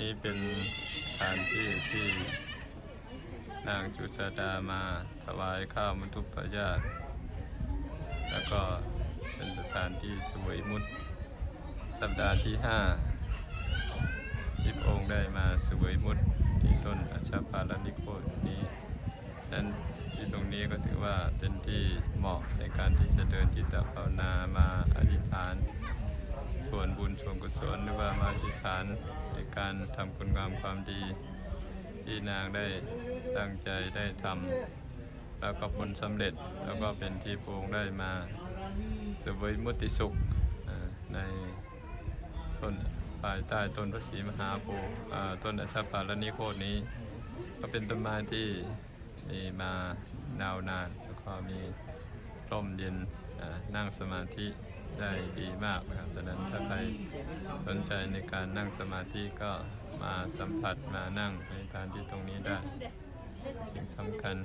นี่เป็นสถานที่ที่นางจุจดามาถวายข้าวมัทุปยาตแล้วก็เป็นสถานที่สวยมุตสัปดาห์ที่ห้าที่พระองค์ได้มาสวยมุตที่ต้นอัชพาลนิโคตนี้นั้นที่ตรงนี้ก็ถือว่าเป็นที่เหมาะในการที่จะเดินจิตภาวนามาอธิษฐาน ส่วนบุญส่วนกุศลหรือว่ามาอธิษฐานใน การทำคุณงามความดี ที่นางได้ตั้งใจได้ทำแล้วก็ผลสำเร็จแล้วก็เป็นที่พระองได้มาสวยมุติสุขในต้นภายใต้ต้นพระศรีมหาโพธิ์ต้นอัชพาลนิโคตนี้ ก็เป็นต้นไม้ที่มีมานาวนานแล้วก็มีร่มเย็นนั่งสมาธิได้ดีมากนะครับดังนั้นถ้าใคร สนใจในการนั่งสมาธิก็มาสัมผัสมานั่งในฐานที่ตรงนี้ได้สิ่งสำคัญ